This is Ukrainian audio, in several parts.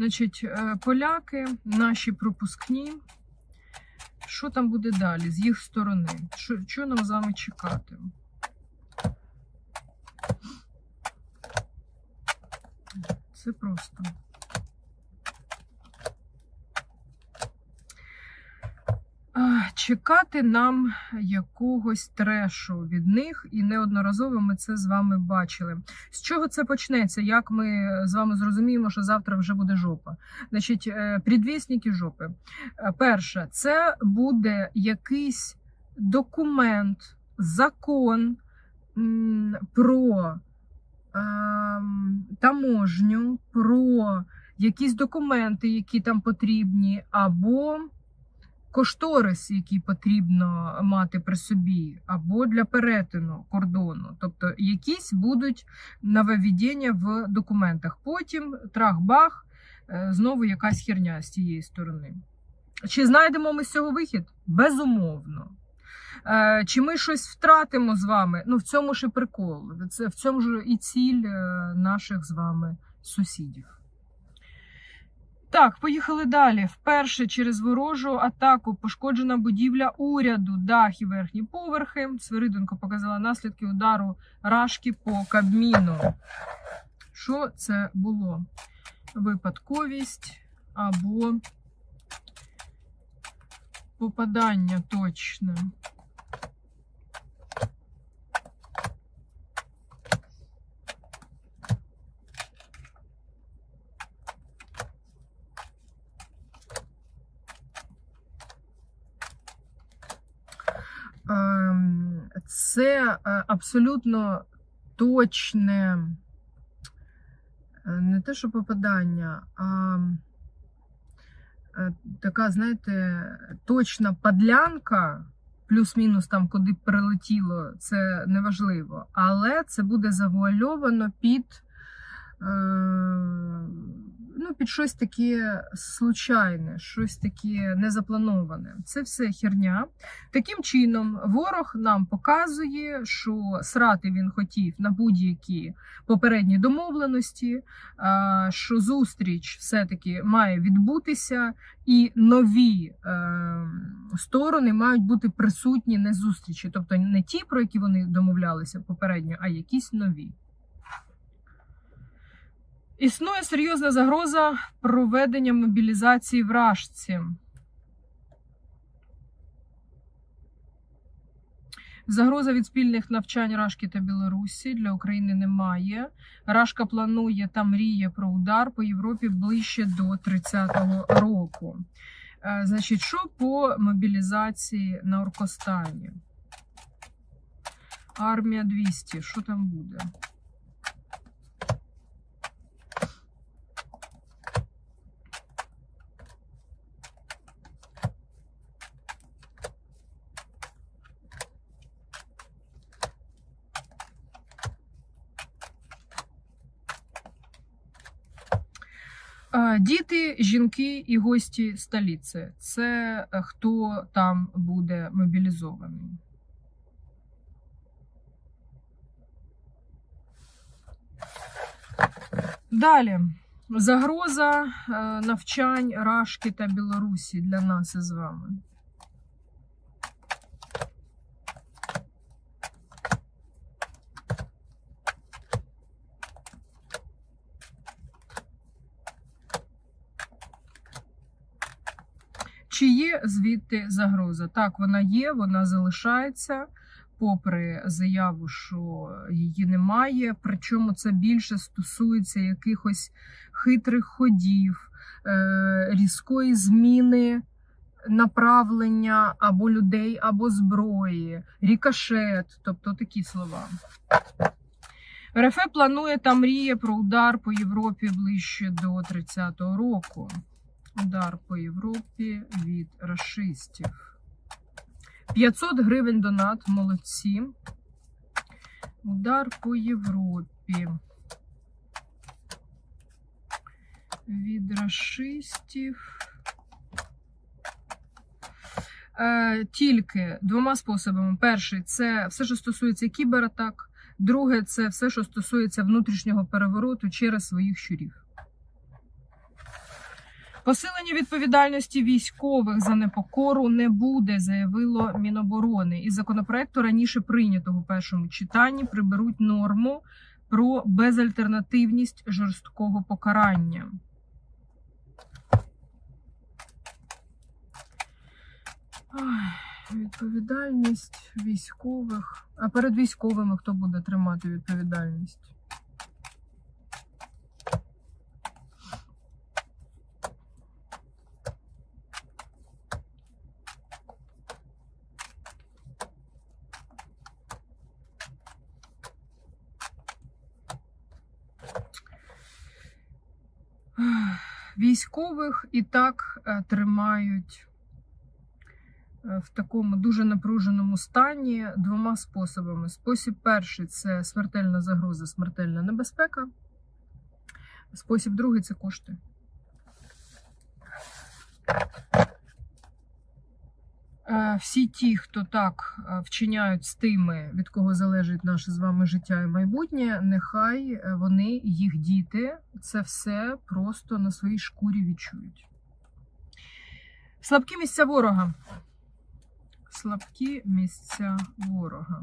Значить, е, поляки, наші пропускні. Що там буде далі з їх сторони? Що, що нам з вами чекати? Це просто. Чекати нам якогось трешу від них, і неодноразово ми це з вами бачили. З чого це почнеться? Як ми з вами зрозуміємо, що завтра вже буде жопа? Значить, е, предвісники жопи. Е, Перше, це буде якийсь документ, закон про ем, таможню, про якісь документи, які там потрібні, або кошторис, який потрібно мати при собі, або для перетину кордону. Тобто якісь будуть нововведення в документах. Потім трах-бах, е, знову якась херня з цієї сторони. Чи знайдемо ми з цього вихід? Безумовно. Е, Чи ми щось втратимо з вами? Ну, в цьому ж і прикол. Це в цьому ж і ціль е, наших з вами сусідів. Так, поїхали далі. Вперше через ворожу атаку пошкоджена будівля уряду, дах і верхні поверхи. Свириденко показала наслідки удару рашки по Кабміну. Що це було? Випадковість або попадання точне. Е, абсолютно точне, е, не те, що попадання, а е, така, знаєте, точна подлянка, плюс-мінус там, куди прилетіло, це неважливо. Але це буде завуальовано під. Ну, під щось таке случайне, щось таке незаплановане. Це все херня. Таким чином, ворог нам показує, що срати він хотів на будь-які попередні домовленості, що зустріч все-таки має відбутися, і нові е, сторони мають бути присутні на зустрічі, тобто не ті, про які вони домовлялися попередньо, а якісь нові. Існує серйозна загроза проведення мобілізації в Рашці. Загроза від спільних навчань Рашки та Білорусі для України немає. Рашка планує та мріє про удар по Європі ближче до 30-го року. Е, Значить, що по мобілізації на Оркостані? Армія 200. Що там буде? Е, Діти, жінки і гості столиці це е, хто там буде мобілізований. Далі. Загроза е, навчань Рашки та Білорусі для нас із вами. Чи є звідти загроза? Так, вона є, вона залишається, попри заяву, що її немає. Причому це більше стосується якихось хитрих ходів, е, різкої зміни направлення або людей, або зброї, рікошет, тобто такі слова. РФ планує та мріє про удар по Європі ближче до 30-го року. Удар по Європі від расистів. 500 гривень донат, молодці. Удар по Європі. Від расистів. Е, тільки двома способами. Перший це все, що стосується кібератак. Друге, це все, що стосується внутрішнього перевороту через своїх щурів. Посилення відповідальності військових за непокору не буде, заявило Міноборони. Із законопроекту раніше прийнятого у першому читанні приберуть норму про безальтернативність жорсткого покарання. Відповідальність військових. А перед військовими хто буде тримати відповідальність? Військових і так е, тримають е, в такому дуже напруженому стані двома способами. Спосіб перший це смертельна загроза, смертельна небезпека. Спосіб другий це кошти. Е, Всі ті, хто так е, вчиняють з тими, від кого залежить наше з вами життя і майбутнє, нехай е, вони, їх діти, це все просто на своїй шкурі відчують. Слабкі місця ворога. Слабкі місця ворога.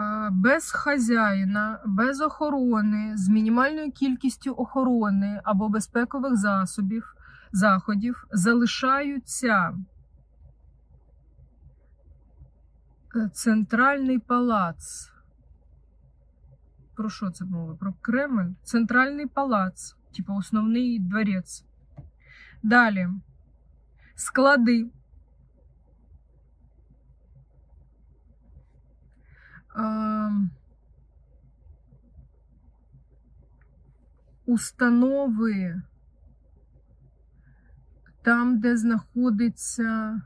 А, Без хазяїна, без охорони, з мінімальною кількістю охорони або безпекових засобів, заходів залишаються е, центральний палац. Про що це мова? Про Кремль? Центральний палац, типу основний дворець. Далі. Склади. Установи там, де знаходяться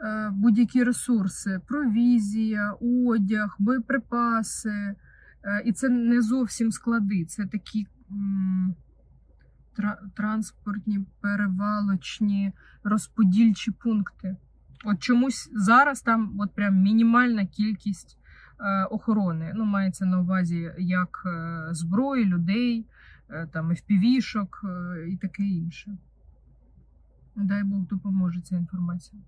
е, будь-які ресурси, провізія, одяг, боєприпаси. Е, і це не зовсім склади, це такі транспортні, перевалочні, розподільчі пункти. От чомусь зараз там от прям мінімальна кількість е, охорони. Ну, мається на увазі як е, зброї, людей, е, там е, і таке інше. Дай Бог допоможе ця інформація.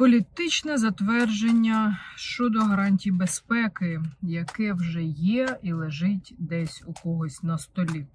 Політичне затвердження щодо гарантій безпеки, яке вже є і лежить десь у когось на столі.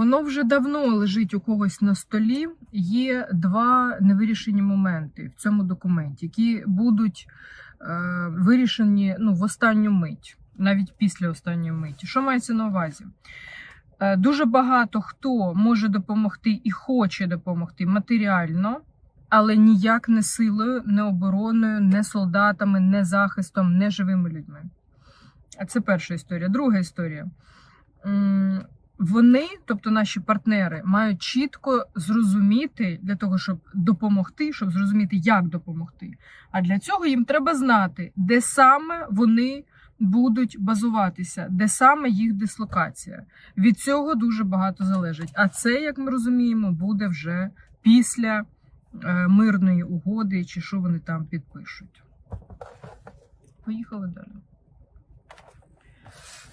Воно вже давно лежить у когось на столі. Є два невирішені моменти в цьому документі, які будуть е, вирішені ну, в останню мить, навіть після останньої миті. Що мається на увазі? Е, дуже багато хто може допомогти і хоче допомогти матеріально, але ніяк не силою, не обороною, не солдатами, не захистом, не живими людьми. Це перша історія. Друга історія. Вони, тобто наші партнери, мають чітко зрозуміти для того, щоб допомогти, щоб зрозуміти, як допомогти. А для цього їм треба знати, де саме вони будуть базуватися, де саме їх дислокація. Від цього дуже багато залежить. А це, як ми розуміємо, буде вже після е, мирної угоди, чи що вони там підпишуть. Поїхали далі.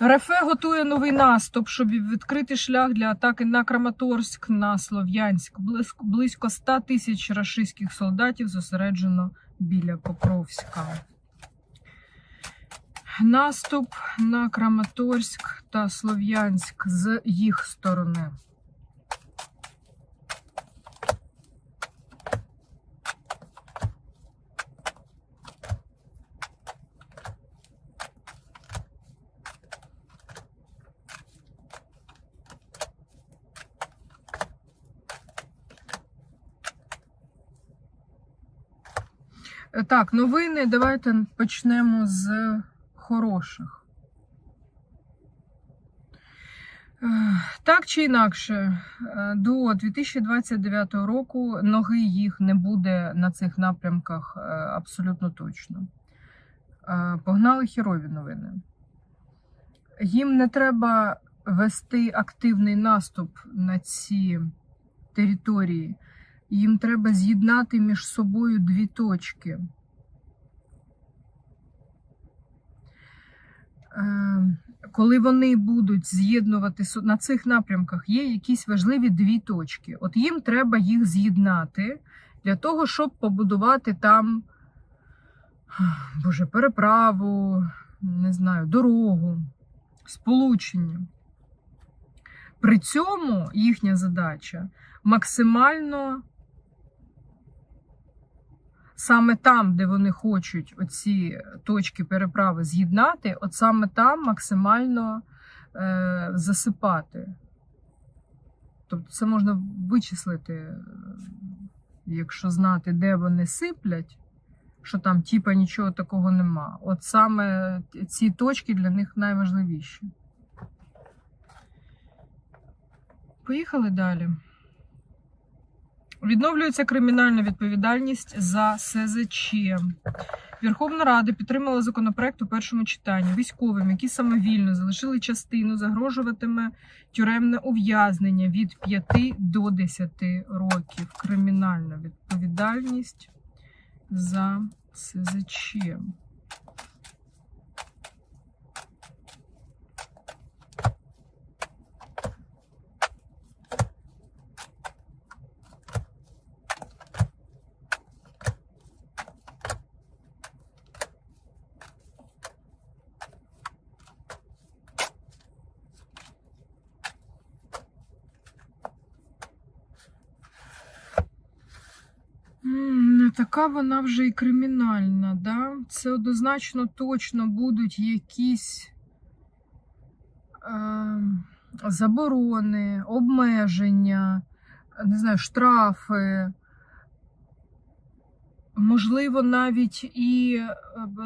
РФ готує новий наступ, щоб відкрити шлях для атаки на Краматорськ, на Слов'янськ. Близько, близько 100 тисяч рашистських солдатів зосереджено біля Покровська. Наступ на Краматорськ та Слов'янськ з їх сторони. Так, новини. Давайте почнемо з хороших. Е, Так чи інакше, е, до 2029 року ноги їх не буде на цих напрямках е, абсолютно точно. Погнали херові новини. Їм не треба вести активний наступ на ці території. Їм треба з'єднати між собою дві точки. Е, Коли вони будуть з'єднувати на цих напрямках, є якісь важливі дві точки. От їм треба їх з'єднати для того, щоб побудувати там, боже, переправу, не знаю, дорогу, сполучення. При цьому їхня задача максимально саме там, де вони хочуть оці точки переправи з'єднати, от саме там максимально е, засипати. Тобто це можна вичислити, е, якщо знати, де вони сиплять, що там типа нічого такого нема. От саме ці точки для них найважливіші. Поїхали далі. Відновлюється кримінальна відповідальність за СЗЧ. Верховна Рада підтримала законопроект у першому читанні. Військовим, які самовільно залишили частину, загрожуватиме тюремне ув'язнення від 5 до 10 років. Кримінальна відповідальність за СЗЧ. М, Не така вона вже і кримінальна, да? Це однозначно точно будуть якісь е, заборони, обмеження, не знаю, штрафи. Можливо, навіть і е,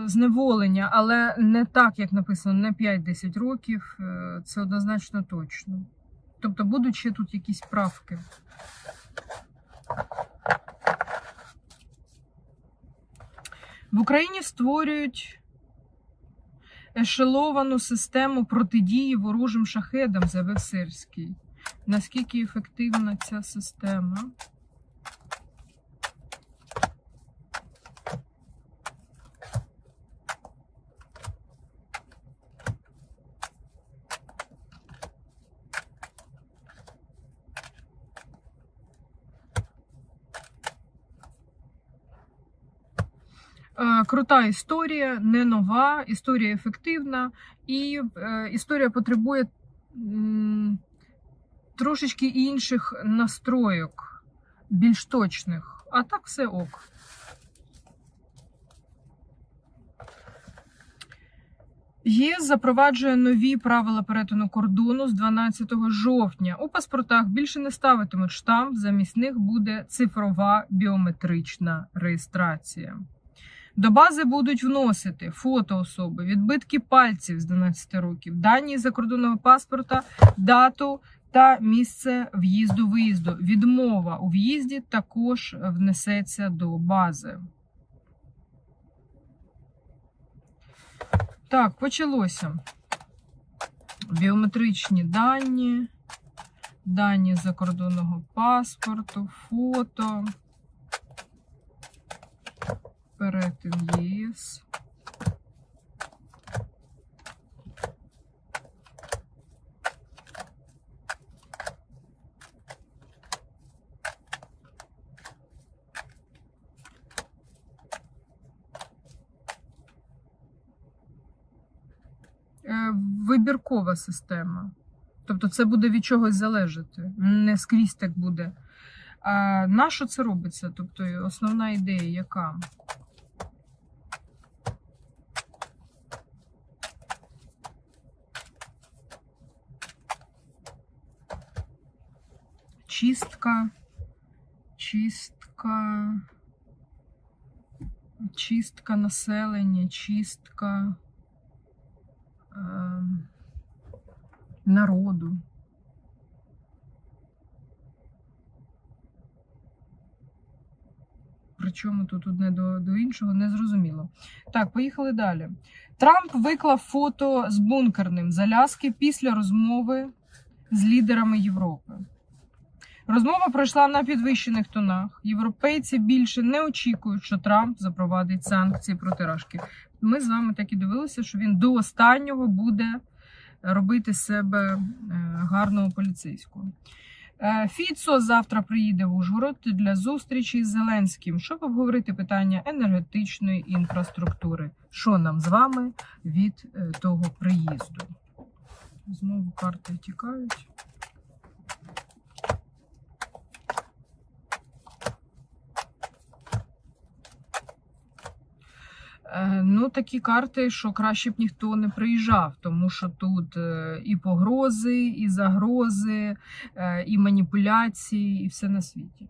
зневолення, але не так, як написано, не 5-10 років. е, Це однозначно точно. Тобто будуть ще тут якісь правки. В Україні створюють ешеловану систему протидії ворожим шахедам за Сирський. Наскільки ефективна ця система? Крута історія, не нова, історія ефективна, і е, історія потребує трошечки інших настройок, більш точних. А так все ок. ЄС запроваджує нові правила перетину кордону з 12 жовтня. У паспортах більше не ставитимуть штамп, замість них буде цифрова біометрична реєстрація. До бази будуть вносити фото особи, відбитки пальців з 12 років, дані закордонного паспорта, дату та місце в'їзду-виїзду. Відмова у в'їзді також внесеться до бази. Так, почалося. Біометричні дані, дані закордонного паспорту, фото, перетин ЄС. Е, Вибіркова система. Тобто це буде від чогось залежати. Не скрізь так буде. А на що це робиться? Тобто основна ідея яка? Чистка, чистка чистка населення, чистка е, народу. Причому тут одне до, до іншого не зрозуміло. Так, поїхали далі. Трамп виклав фото з бункерним з Аляски після розмови з лідерами Європи. Розмова пройшла на підвищених тонах. Європейці більше не очікують, що Трамп запровадить санкції проти Рашки. Ми з вами так і дивилися, що він до останнього буде робити себе е, гарного поліцейського. Е, Фіцо завтра приїде в Ужгород для зустрічі з Зеленським, щоб обговорити питання енергетичної інфраструктури. Що нам з вами від е, того приїзду? Знову карти тікають. Ну, такі карти, що краще б ніхто не приїжджав, тому що тут е, і погрози, і загрози, е, і маніпуляції, і все на світі.